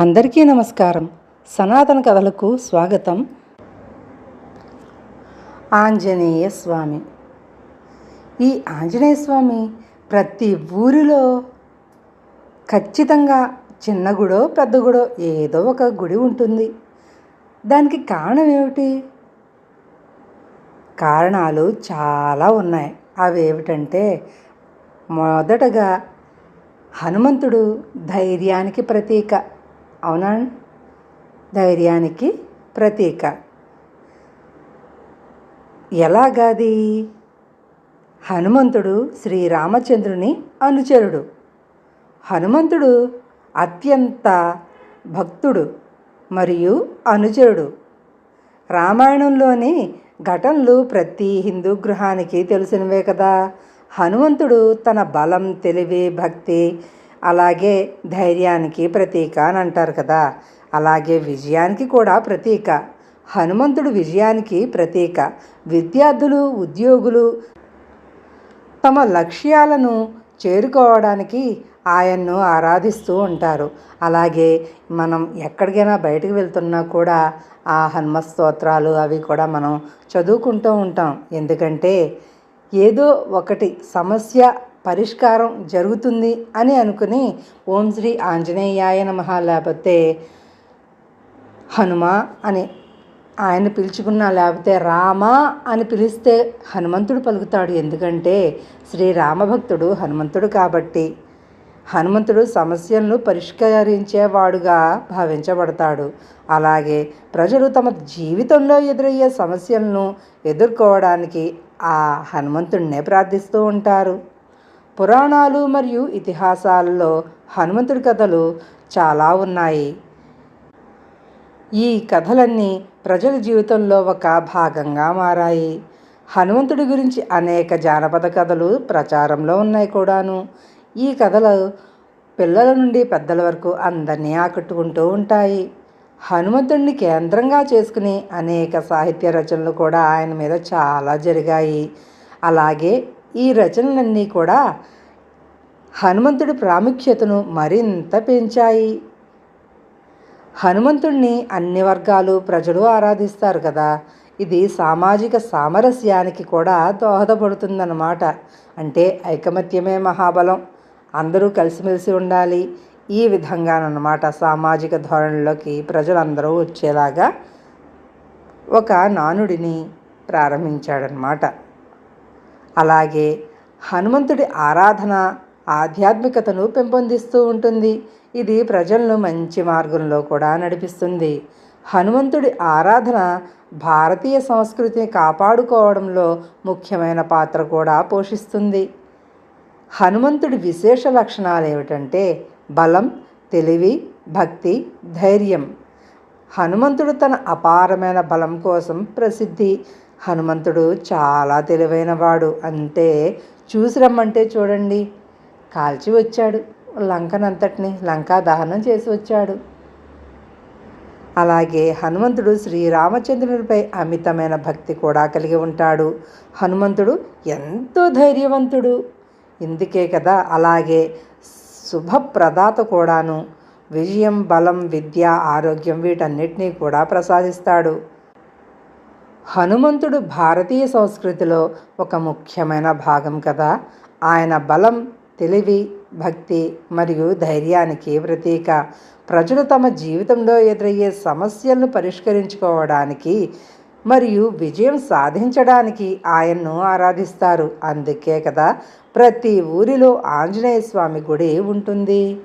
అందరికీ నమస్కారం. సనాతన కథలకు స్వాగతం. ఆంజనేయ స్వామి. ఈ ఆంజనేయ స్వామి ప్రతి ఊరిలో ఖచ్చితంగా చిన్న గుడో పెద్ద గుడో ఏదో ఒక గుడి ఉంటుంది. దానికి కారణం ఏమిటి? కారణాలు చాలా ఉన్నాయి. అవి ఏమిటంటే మొదటగా హనుమంతుడు ధైర్యానికి ప్రతీక. అవునా ధైర్యానికి ప్రతీక. ఎలాగాది? హనుమంతుడు శ్రీరామచంద్రుని అనుచరుడు. హనుమంతుడు అత్యంత భక్తుడు మరియు అనుచరుడు. రామాయణంలోని ఘటనలు ప్రతి హిందూ గృహానికి తెలిసినవే కదా. హనుమంతుడు తన బలం తెలివి భక్తి అలాగే ధైర్యానికి ప్రతీక అని అంటారు కదా. అలాగే విజయానికి కూడా ప్రతీక. హనుమంతుడు విజయానికి ప్రతీక. విద్యార్థులు ఉద్యోగులు తమ లక్ష్యాలను చేరుకోవడానికి ఆయన్ను ఆరాధిస్తూ ఉంటారు. అలాగే మనం ఎక్కడికైనా బయటకు వెళ్తున్నా కూడా ఆ హనుమ స్తోత్రాలు అవి కూడా మనం చదువుకుంటూ ఉంటాం. ఎందుకంటే ఏదో ఒకటి సమస్య పరిష్కారం జరుగుతుంది అని అనుకుని ఓం శ్రీ ఆంజనేయాయ నమ. లేకపోతే హనుమ అని ఆయన పిలుచుకున్నా లేకపోతే రామ అని పిలిస్తే హనుమంతుడు పలుకుతాడు. ఎందుకంటే శ్రీ రామభక్తుడు హనుమంతుడు కాబట్టి హనుమంతుడు సమస్యలను పరిష్కరించేవాడుగా భావించబడతాడు. అలాగే ప్రజలు తమ జీవితంలో ఎదురయ్యే సమస్యలను ఎదుర్కోవడానికి ఆ హనుమంతుడినే ప్రార్థిస్తూ ఉంటారు. పురాణాలు మరియు ఇతిహాసాలలో హనుమంతుడి కథలు చాలా ఉన్నాయి. ఈ కథలన్నీ ప్రజల జీవితంలో ఒక భాగంగా మారాయి. హనుమంతుడి గురించి అనేక జానపద కథలు ప్రచారంలో ఉన్నాయి కూడాను. ఈ కథలు పిల్లల నుండి పెద్దల వరకు అందరినీ ఆకట్టుకుంటూ ఉంటాయి. హనుమంతుడిని కేంద్రంగా చేసుకుని అనేక సాహిత్య రచనలు కూడా ఆయన మీద చాలా జరిగాయి. అలాగే ఈ రచనలన్నీ కూడా హనుమంతుడి ప్రాముఖ్యతను మరింత పెంచాయి. హనుమంతుణ్ణి అన్ని వర్గాలు ప్రజలు ఆరాధిస్తారు కదా. ఇది సామాజిక సామరస్యానికి కూడా దోహదపడుతుందన్నమాట. అంటే ఐకమత్యమే మహాబలం. అందరూ కలిసిమెలిసి ఉండాలి. ఈ విధంగానమాట సామాజిక ధోరణిలోకి ప్రజలందరూ వచ్చేలాగా ఒక నానుడిని ప్రారంభించాడనమాట అలాగే హనుమంతుడి ఆరాధన ఆధ్యాత్మికతను పెంపొందిస్తూ ఉంటుంది. ఇది ప్రజలను మంచి మార్గంలో కూడా నడిపిస్తుంది. హనుమంతుడి ఆరాధన భారతీయ సంస్కృతిని కాపాడుకోవడంలో ముఖ్యమైన పాత్ర కూడా పోషిస్తుంది. హనుమంతుడి విశేష లక్షణాలు ఏమిటంటే బలం తెలివి భక్తి ధైర్యం. హనుమంతుడు తన అపారమైన బలం కోసం ప్రసిద్ధి హనుమంతుడు చాలా తెలివైనవాడు. అంతే చూసి రమ్మంటే చూడండి. కాల్చి వచ్చాడు. లంకనంతటిని లంకా దహనం చేసి వచ్చాడు. అలాగే హనుమంతుడు శ్రీరామచంద్రునిపై అమితమైన భక్తి కూడా కలిగి ఉంటాడు. హనుమంతుడు ఎంతో ధైర్యవంతుడు. ఇందుకే కదా అలాగే శుభప్రదాత కూడాను. విజయం బలం విద్య ఆరోగ్యం వీటన్నిటినీ కూడా ప్రసాదిస్తాడు. హనుమంతుడు భారతీయ సంస్కృతిలో ఒక ముఖ్యమైన భాగం కదా. ఆయన బలం తెలివి భక్తి మరియు ధైర్యానికి ప్రతీక. ప్రజలు తమ జీవితంలో ఎదురయ్యే సమస్యలను పరిష్కరించుకోవడానికి మరియు విజయం సాధించడానికి ఆయన్ను ఆరాధిస్తారు. అందుకే కదా ప్రతి ఊరిలో ఆంజనేయ స్వామి గుడి ఉంటుంది.